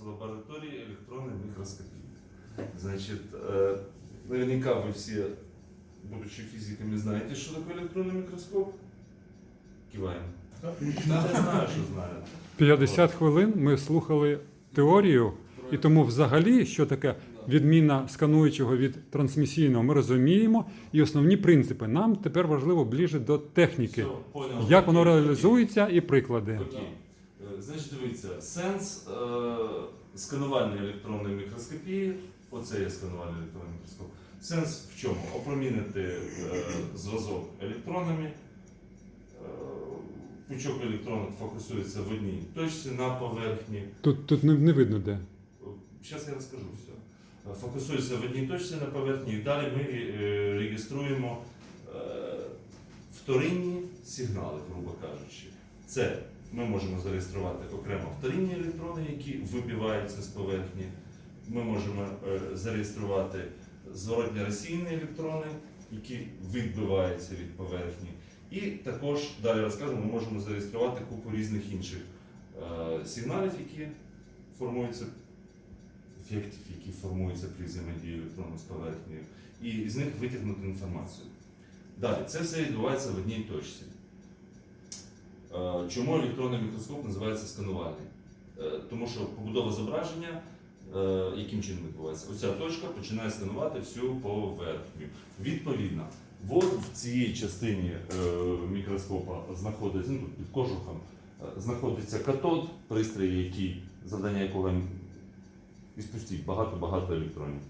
в лаборатории электронной микроскопии. Значит, э, наверняка вы все, будучи физиками, знаете, что такое электронный микроскоп. Киваем. Я знаю, що знаю. 50 хвилин ми слухали теорію, і тому взагалі, що таке відміна скануючого від трансмісійного, ми розуміємо. І основні принципи. Нам тепер важливо ближче до техніки. Все, понял. Як воно Окей, реалізується і приклади. Окей. Значить, дивіться, сенс е, сканування електронної мікроскопії, оце є сканувальний електронний мікроскоп. Сенс в чому? Опромінити е, зв'язок електронами. Е, пучок електронів фокусується в одній точці на поверхні. Тут, тут не, не видно де. Зараз я розкажу все. Фокусується в одній точці на поверхні, і далі ми е, реєструємо е, вторинні сигнали, грубо кажучи. Це ми можемо зареєструвати окремо вторинні електрони, які вибиваються з поверхні. Ми можемо е, зареєструвати зворотні розсіяні електрони, які відбиваються від поверхні. І також, далі розкажу, ми можемо зареєструвати купу різних інших е, сигналів, які формуються ефектів, які формуються при взаємодії електрону з поверхнею, і з них витягнути інформацію. Далі, це все відбувається в одній точці. Е, Чому електронний мікроскоп називається сканувальний? Е, Тому що побудова зображення, е, яким чином відбувається? Оця точка починає сканувати всю поверхню. Відповідно, от в цій частині мікроскопа знаходиться, ну, тут під кожухом, знаходиться катод, пристрій, який, завдання якого відпустіть багато-багато електронів.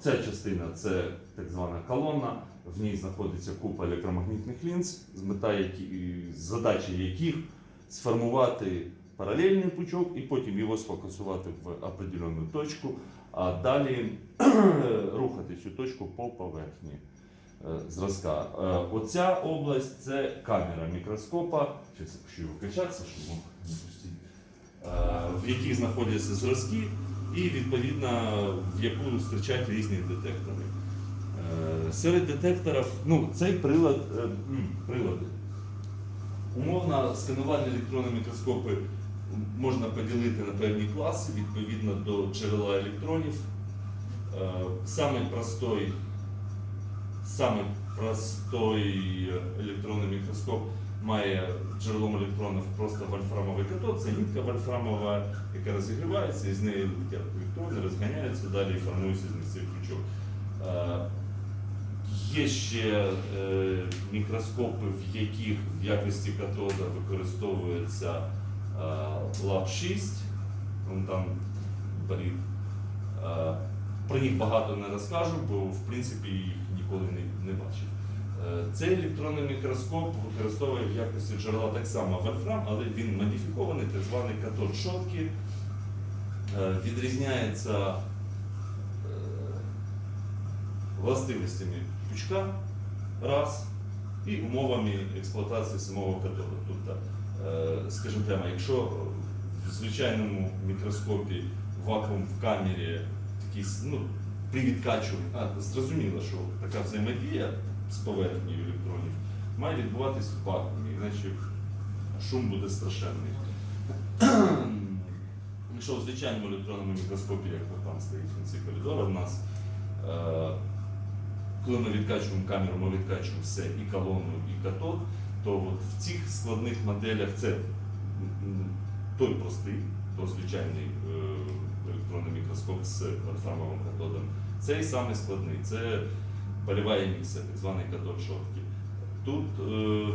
Ця частина це так звана колонна, в ній знаходиться купа електромагнітних лінз, з мета задачі яких сформувати паралельний пучок і потім його сфокусувати в определенну точку, а далі рухати цю точку по поверхні е, зразка. Е, Оця область це камера мікроскопа. Зараз хочу його качатися, щоб не пустити. В якій знаходяться зразки, і відповідно в яку зустрічають різні детектори. Е, Серед детекторів, ну, цей прилад, е, прилади. Умовно, сканувальні електронні мікроскопи можна поділити на певні класи відповідно до джерела електронів. Е, Самий простой, самий простой електронний мікроскоп має джерелом електронів просто вольфрамовий катод. Це нитка вольфрамова, яка розігрівається, і з неї летять електрони, розганяються далі і формується з них цей крючок. Є ще е, мікроскопи, в яких в якості катода використовується е, ЛАП-6, вон там барів. Е, про них багато не розкажу, бо в принципі їх ніколи не, не бачив. Е, Цей електронний мікроскоп використовує в якості джерела так само вольфрам, але він модифікований, так званий катод шотки. Е, Відрізняється е, властивостями пучка раз і умовами експлуатації самого катоду. Тобто, е, скажімо прямо, якщо в звичайному мікроскопі вакуум в камері такий, ну, при відкачуванні, а, зрозуміло, що така взаємодія з поверхнею електронів має відбуватись в вакуумі, іначе шум буде страшенний. Якщо в звичайному електронному мікроскопі, як там стоїть в кінці коридора, в нас, е, коли ми відкачуємо камеру, ми відкачуємо все і колону, і катод, то от в цих складних моделях це той простий, то звичайний е, електронний мікроскоп з вольфрамовим катодом. Цей самий складний, це польова емісія, так званий катод шотки. Тут е,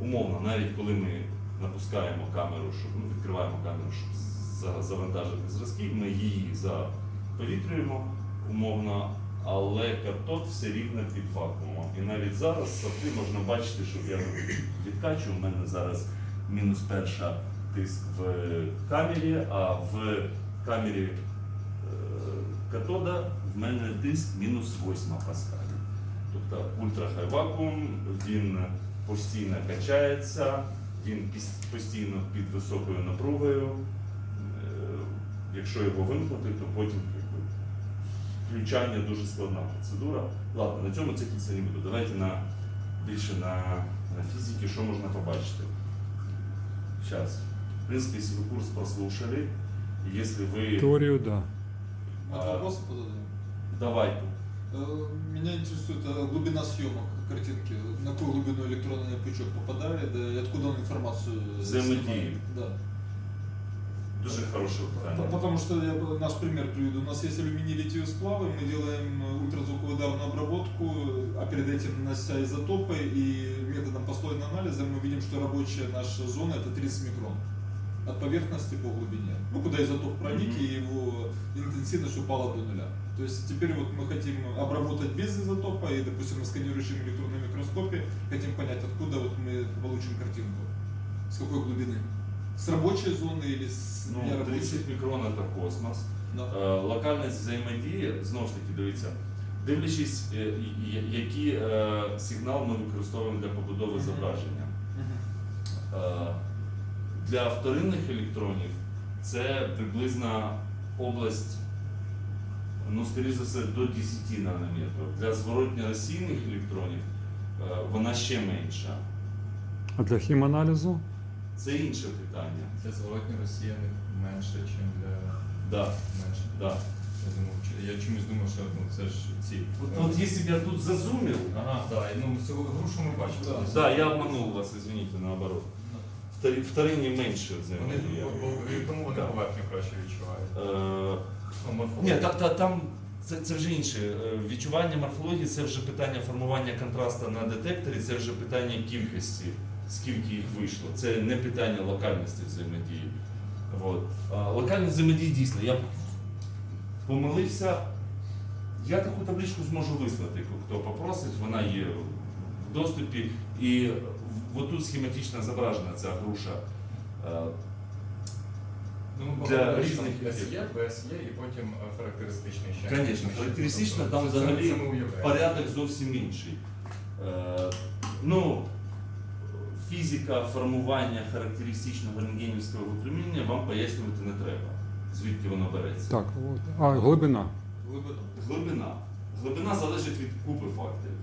умовно, навіть коли ми напускаємо камеру, щоб ну, відкриваємо камеру, щоб завантажити зразки, ми її заповітрюємо умовно, але катод все рівно під вакуумом. І навіть зараз софти можна бачити, що я відкачу. У мене зараз мінус перша тиск в камері, а в камері е, катода в мене тиск мінус 8 паскалів. Тобто ультрахай вакуум, він постійно качається, він постійно під високою напругою. Е, Якщо його вимкнути, то потім включання дуже складна процедура. Ладно, на цьому циклитися не буду. Давайте на, більше на, на фізиці, що можна побачити. Зараз. В принципі, якщо ви курс прослушали, Если вы... Теорію, так. Да. Вот А. вопросы позадаем. Давайте. Э, Меня интересует э, глубина съемок картинки. На какую глубину электронный пучок попадает, да, и откуда он информацию э, Взаимодействие. снимает? Да. Дуже хороше По- питання. Потому что я наш пример приведу. У нас есть алюминий литиевые сплавы, мы делаем э, ультразвуковую ударную обработку, а перед этим нанося изотопы и методом послойного анализа мы видим, что рабочая наша зона это 30 микрон от поверхности по глубине. Ну, куда изотоп проник Мгм. и его интенсивность упала до нуля. То есть теперь вот мы хотим обработать без изотопа и, допустим, на сканирующем электронном микроскопе хотим понять, откуда вот мы получим картинку. С какой глубины. С рабочей зоны или с Ну, нерабочей? 30 мікрон це космос. Да. Е, Локальність взаємодії, знову ж таки, дивіться, дивлячись, е, який е, сигнал ми використовуємо для побудови зображення. Мгм. Е, Для вторинних електронів це приблизна область, ну, скоріше за все, до 10 нанометрів. Для зворотньо-розсійних електронів е, вона ще менша. А для хіманалізу? Це інше питання. Для зворотні розсіяних менше, ніж для Да, менше. да. Я, думав, я чомусь думав, що ну, це ж ці. От, от якщо б я тут зазумів, Ага, так, ну цю грушу ми бачили. Да. Да, я обманул вас, извините, наоборот. Втори- Вторинні менше взаємодія. тому вони поверхню краще відчувають. Е, Ну. Ні, та, та, там це, це вже інше. Е, Відчування морфології це вже питання формування контрасту на детекторі, це вже питання кількості, скільки їх вийшло. Це не питання локальності взаємодії. От. А локальність взаємодії дійсно. Я помилився. Я таку табличку зможу вислати, хто попросить, вона є в доступі. І отут схематично зображена ця груша. Е, Ну, для різних SE, BSE і потім е, характеристичний ще. Звісно, характеристично там взагалі порядок зовсім інший. Е, ну, фізика формування характеристичного рентгенівського випромінення вам пояснювати не треба, звідки воно береться. Так, от. а глибина. Глибина. Глибина. Глибина залежить від купи факторів.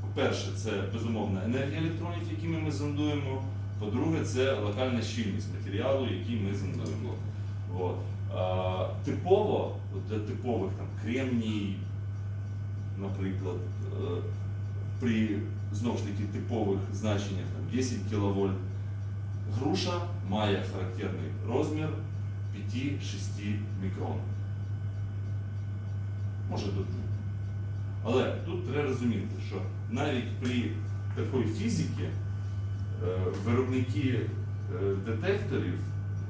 По-перше, це безумовно енергія електронів, якими ми зондуємо. По-друге, це локальна щільність матеріалу, який ми зондуємо. От. А, типово, от для типових там кремній, наприклад, е, при знову ж таки типових значеннях там, 10 кВт, груша має характерний розмір 5-6 мікрон. Може до 2. Але тут треба розуміти, що навіть при такій фізиці е, виробники е, детекторів,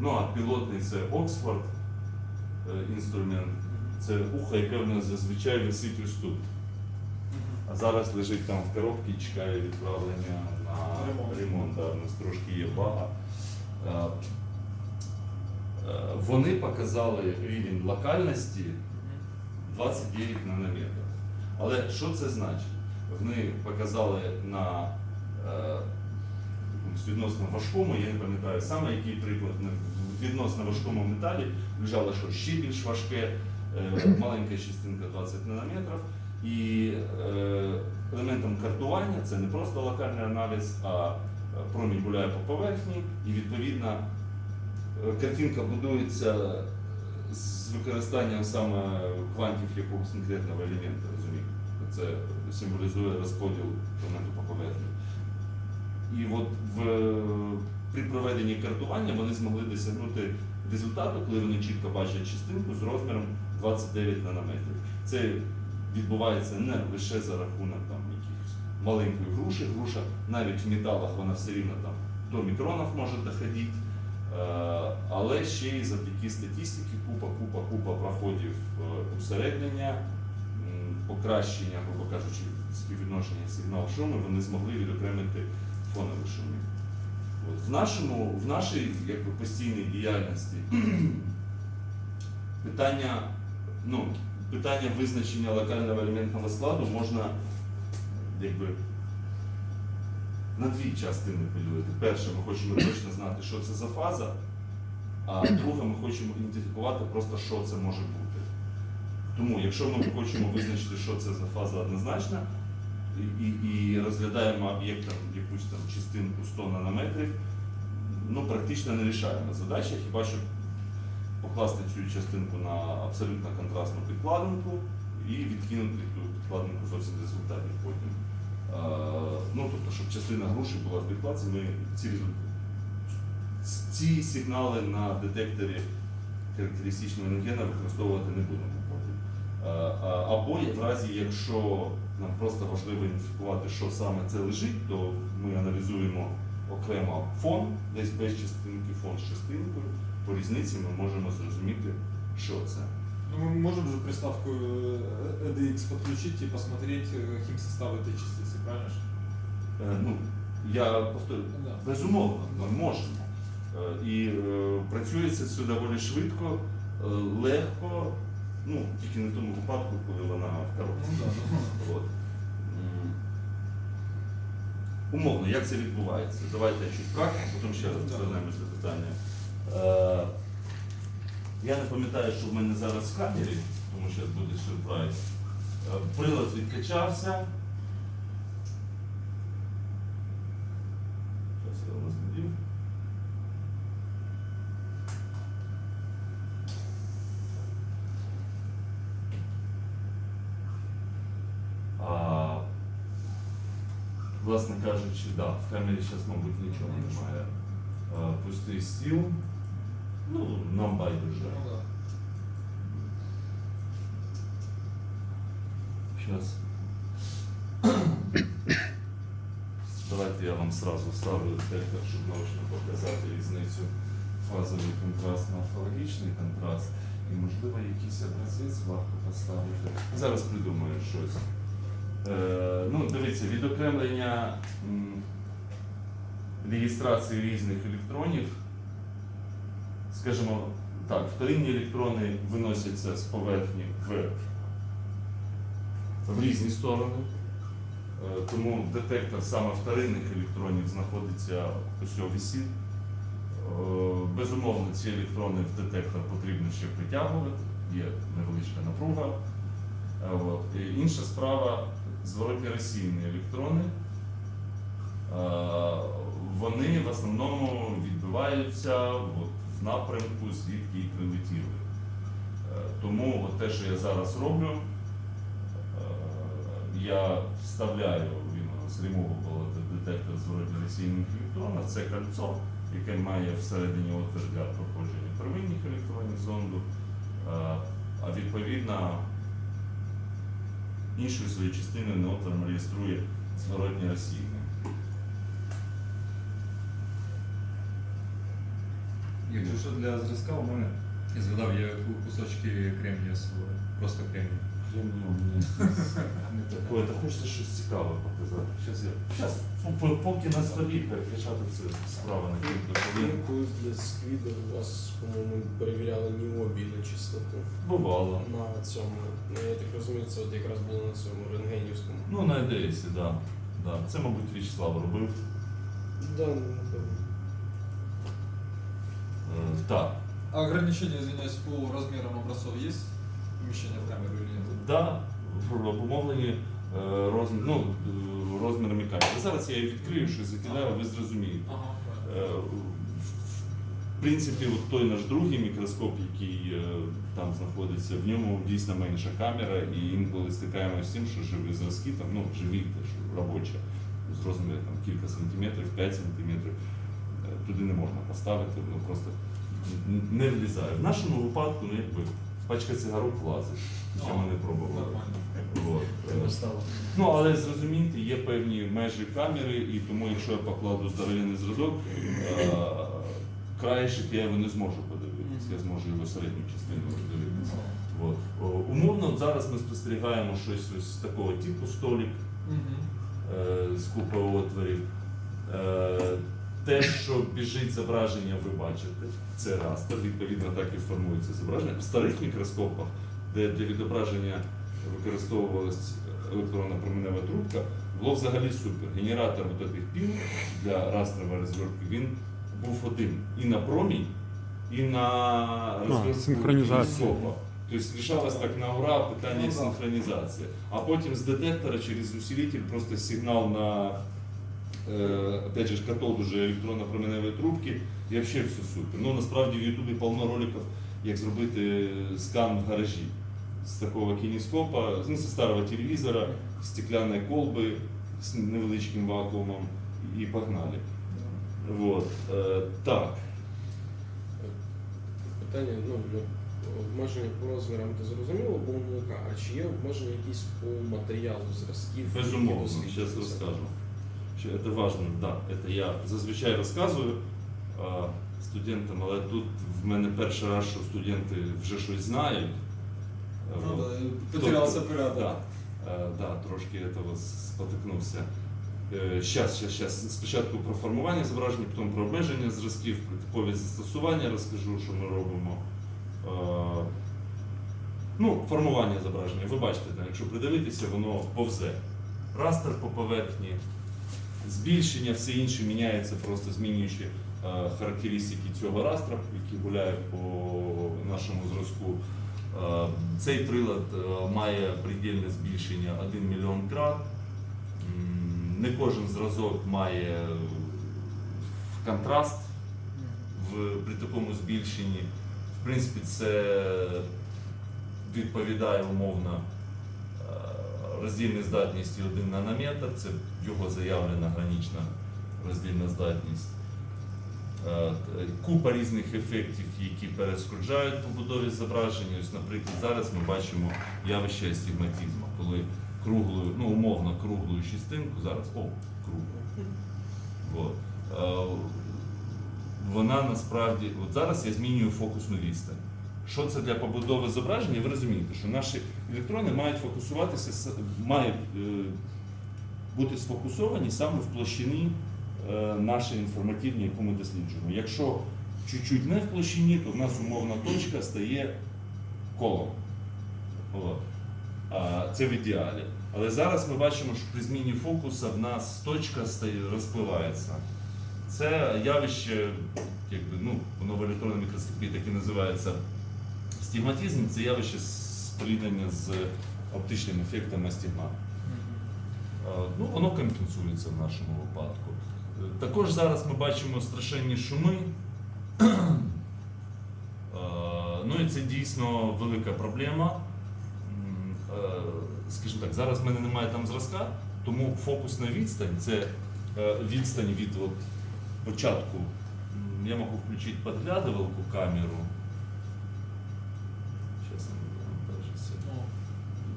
ну а пілотний це Оксфорд е, інструмент, це ухо, яке в нас зазвичай висить ось тут. А зараз лежить там в коробці чекає відправлення на Ремонт. ремонт. Да, у нас трошки є бага. Е, е, Вони показали рівень локальності 29 нанометрів. Але що це значить? Вони показали на е, відносно важкому, я не пам'ятаю саме який приклад, відносно важкому металі лежало що ще більш важке, маленька частинка 20 нанометрів. І е, елементом картування це не просто локальний аналіз, а е, промінь гуляє по поверхні, і відповідно е, картинка будується з використанням саме квантів якогось конкретного елемента, розумієте? Це символізує розподіл елементу по поверхні. І от в, при проведенні картування вони змогли досягнути результату, коли вони чітко бачать частинку з розміром 29 нанометрів. Це відбувається не лише за рахунок там, якихось маленької груші. Груша навіть в металах вона все рівно там до мікронів може доходити. Е, Але ще й завдяки статистиці купа, купа, купа проходів е, усереднення, покращення, грубо кажучи, співвідношення сигнал шуму, вони змогли відокремити фонові шуми. От в, нашому, в нашій якби, постійній діяльності питання, ну, питання визначення локального елементного складу можна якби, на дві частини поділити. Перше, ми хочемо точно знати, що це за фаза, а друге, ми хочемо ідентифікувати просто, що це може бути. Тому, якщо ми хочемо визначити, що це за фаза однозначна, і, і, розглядаємо об'єкт якусь там частинку 100 нанометрів, ну практично не рішаємо задача, хіба що покласти цю частинку на абсолютно контрастну підкладинку і відкинути ту підкладинку зовсім результатів потім. Е, ну, тобто, щоб частина груші була в підкладці, ми ці, ці сигнали на детекторі характеристичного рентгена використовувати не будемо потім. Е, Або в разі, якщо нам просто важливо ідентифікувати, що саме це лежить, то ми аналізуємо окремо фон, десь без частинки фон з частинкою По різниці ми можемо зрозуміти, що це. Ну, мы можем же приставку э, EDX подключить и посмотреть э, химсостав этой частицы, правильно же? Е, Ну, я повторю, Да. безумовно, ми можемо. Е, І е, працюється все доволі швидко, е, легко, ну, тільки не в тому випадку, коли вона в коробці. Ну да, От. М. Умовно, як це відбувається? Давайте чуть практику, потім ще раз Да. повернемось до питання. Е, я не пам'ятаю, що в мене зараз в камері, тому що буде сюрприз. Е, прилад відкачався. Зараз я розглядів. А, власне кажучи, да, в камері зараз, мабуть, нічого немає. Пустий стіл. Ну, нам байдуже. Ну да. Сейчас. Давайте я вам сразу ставлю детектор, щоб наочно показати різницю фазовий контраст на фологічний контраст. І можливо якийсь образець варто поставити. Зараз придумаю щось. Е, ну, дивіться, відокремлення реєстрації різних електронів. Скажімо так, вторинні електрони виносяться з поверхні в в різні сторони. Е, Тому детектор саме вторинних електронів знаходиться ось у вісі. Безумовно, ці електрони в детектор потрібно ще притягувати, є невеличка напруга. Е. І інша справа зворотні розсіяні електрони. Е, Вони в основному відбиваються от, в напрямку, звідки і прилетіли. Е, Тому от те, що я зараз роблю, Е, я вставляю з removable детектор зворотньо ресійних електронів. Це кольцо, яке має всередині отвір для проходження первинних електронів зонду, Е, а відповідно іншою своєю частиною на реєструє зворотнє розсіяння. Якщо що для зразка, у мене я згадав, є кусочки кремнія собою. Просто кремній. Ой, та хочеться щось цікаве показати. Щас я. Щас, по- поки на столі рішати це справа на кілька хвилин. Якусь для сквіда у вас, по-моєму, перевіряли нівобій на чистоту Бувало. на цьому. Ну, я так розумію, це от якраз було на цьому рентгенівському. Ну, на ідеї, да. да. Це, мабуть, В'ячеслав робив. Да, ну, напевно. Так. А ограничения, извиняюсь, по размерам образцов есть? Помещение в камеру или нет? Да, обумовлені е, розмір, ну, е, розмірами камери. Зараз я її відкрию, щось закидаю, ви зрозумієте. Ага, Е. В принципі, от той наш другий мікроскоп, який е, там знаходиться, в ньому дійсно менша камера, і інколи стикаємося з тим, що живі зразки, там, ну, живі, те, що робочі, з розміром там, кілька сантиметрів, 5 сантиметрів, туди не можна поставити, ну просто не влізає. В нашому випадку, ну якби, пачка цигарок влазить, що ми не пробували. Е, Ну, але зрозумійте, є певні межі камери, і тому, якщо я покладу здоров'яний зразок, е, я його не зможу подивитися, я зможу його середню частину подивитися. От. Умовно, зараз ми спостерігаємо щось ось з такого типу столік е, з купою отворів. Те, що біжить зображення, ви бачите, це растер, відповідно так і формується зображення. В старих мікроскопах, де для відображення використовувалась електронна променева трубка, було взагалі супер. Генератор от таких піл для растрової розвертки, він був один і на промінь, і на розвертку синхронізацію. Тобто рішалось так на ура питання Ну, синхронізації. А потім з детектора через усилитель просто сигнал на опять же, катод уже электронно-променевой трубки, и вообще все супер. Ну, насправді в Ютубе полно роликов, як зробити скан в гаражі з такого кініскопа, ну, зі старого телевізора, стеклянної колби з невеличким вакуумом і погнали. Вот. Е, так. Питання, ну, обмеження по розмірам ти зрозуміло, бо а чи є обмеження якісь по матеріалу зразків? Безумовно, зараз розкажу. Що Це важливо, да, це я зазвичай розказую а, студентам, але тут в мене перший раз, що студенти вже щось знають. Ну, Вот. да, потерялся Тобто, порядок. Да, е, да, трошки этого спотикнувся. Зараз, зараз, зараз. Спочатку про формування зображення, потім про обмеження зразків, про типові застосування розкажу, що ми робимо. Е, Ну, формування зображення. Ви бачите, якщо придивитися, воно повзе. Растер по поверхні, збільшення, все інше міняється, просто змінюючи е, характеристики цього растра, який гуляє по нашому зразку. Е, Цей прилад е, має предельне збільшення 1 мільйон крат. Не кожен зразок має контраст в, при такому збільшенні. В принципі, це відповідає умовно роздільній здатності 1 нанометр, це його заявлена гранична роздільна здатність. Е, Купа різних ефектів, які перешкоджають побудові зображення. Ось, наприклад, зараз ми бачимо явище астігматизму, коли круглою, ну умовно круглою частинку, зараз о, круглу. Вот. Е, Вона насправді, от зараз я змінюю фокусну відстань. Що це для побудови зображення? Ви розумієте, що наші електрони мають фокусуватися, мають е, бути сфокусовані саме в площині е, нашої інформативні, яку ми досліджуємо. Якщо чуть-чуть не в площині, то в нас умовна точка стає колом. Це в ідеалі. Але зараз ми бачимо, що при зміні фокуса в нас точка розпливається. Це явище, якби, ну, воно в електронній мікроскопії так і називається стігматизм, це явище споріднення з оптичним ефектом астігмату. Е, Ну, воно компенсується в нашому випадку. Також зараз ми бачимо страшенні шуми. Ну і це дійсно велика проблема. Скажімо так, зараз в мене немає там зразка, тому фокусна відстань це е, відстань від от початку. Я можу включити підглядувалку камеру. Зараз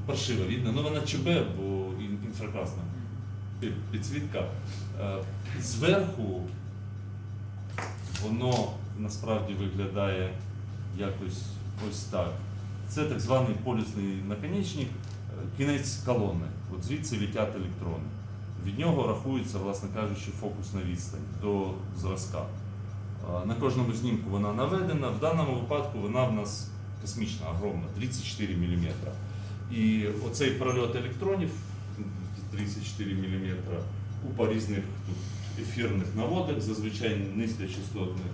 паршиво видно. Ну вона ЧБ, бо інфракрасна підсвітка. Е, Зверху воно насправді виглядає якось ось так. Це так званий полюсний наконечник, е, кінець колони. От звідси летять електрони. Від нього рахується, власне кажучи, фокусна відстань до зразка. Е, На кожному знімку вона наведена. В даному випадку вона в нас космічна, огромна, 34 мм. І оцей прольот електронів 34 мм, купа різних тут ефірних наводок, зазвичай низькочастотних,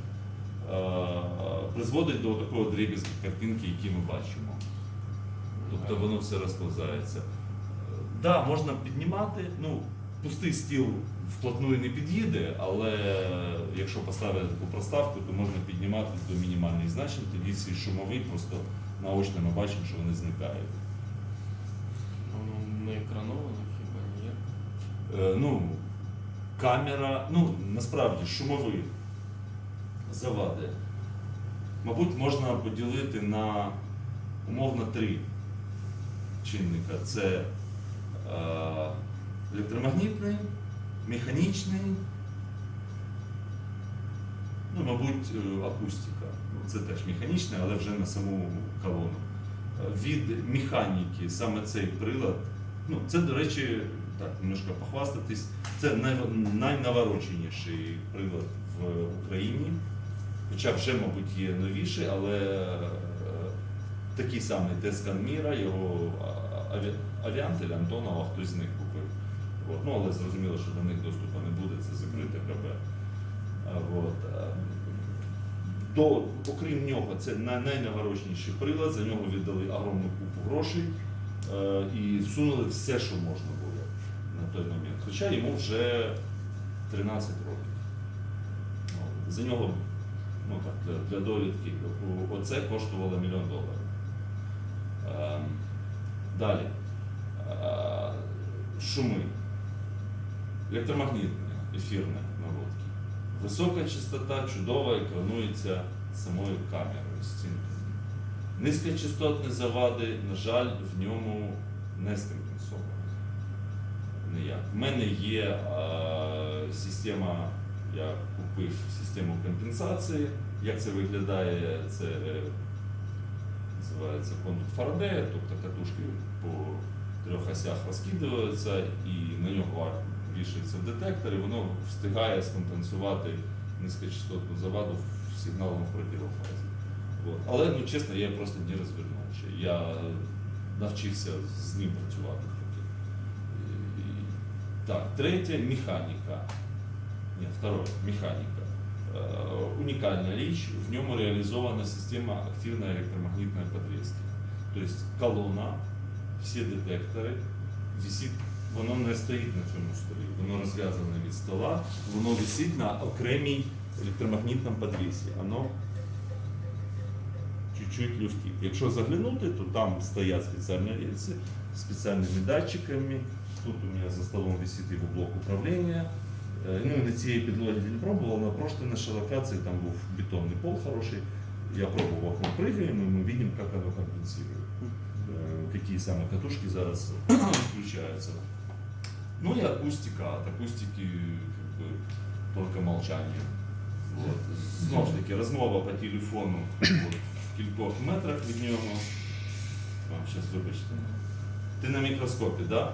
призводить до такого дріб'язку картинки, які ми бачимо. Тобто воно все розповзається. Так, да, можна піднімати. Ну, пустий стіл вплотную не під'їде, але якщо поставити таку проставку, то можна піднімати до мінімальних значень, тоді ці шумовий просто наочно ми бачимо, що вони зникають. Не екрановано хіба ні? Е, ну, камера, ну, насправді шумові завади. Мабуть, можна поділити на умовно три чинника. Це е, електромагнітний, механічний, ну, мабуть, е, акустика. Ну, Це теж механічне, але вже на саму колону. Е, Від механіки саме цей прилад Ну, це, до речі, так, немножко похвастатись. Це най- найнавороченіший прилад в Україні. Хоча вже, мабуть, є новіший, але е, такий самий Тескан Міра, його авіантель Антонова, хтось з них купив. От. Ну, але зрозуміло, що до них доступу не буде, це закрите КБ. От. а, До, окрім нього, це най- найнаворочніший прилад, за нього віддали огромну купу грошей е, і всунули все, що можна було на той момент. Хоча йому вже 13 років. За нього Ну так, для, для довідки. Оце коштувало мільйон доларів. Ем, далі. Е, шуми. Електромагнітне, ефірне наводки. Висока частота чудово екранується самою камерою стінки. Низькочастотні завади, на жаль, в ньому не скомпенсовані. Ніяк. В мене є е, система, я купив систему компенсації. Як це виглядає? Це е, називається кондук Фарадея, тобто катушки по трьох осях розкидаються і на нього вішається детектор, і воно встигає скомпенсувати низькочастотну заваду сигналом в противофазі. Але ну, чесно, я просто не розвернув ще. Я навчився з ним працювати поки. І- Так, третє механіка. Ні, второе, механіка. Е, Унікальна річ, в ньому реалізована система активної електромагнітної підвіски. Тобто колона, всі детектори, висить, воно не стоїть на цьому столі, воно розв'язане від стола, воно висить на окремій електромагнітному підвісі. Воно чуть-чуть. Якщо заглянути, то там стоять спеціальні рельси з спеціальними датчиками. Тут у мене за столом висить його блок управління. Е, Ну, на цієї підлоги не пробував, але просто нашій локації там був бетонний пол хороший. Я пробував, ми пригаємо, і ми бачимо, як воно компенсує. Е, Какие саме катушки зараз включаються. Ну и акустика. От акустики как бы, только молчание. Вот. Знову ж таки, розмова по телефону от, в кількох метрах від нього. Вам зараз вибачте. Ти на мікроскопі, так? Да?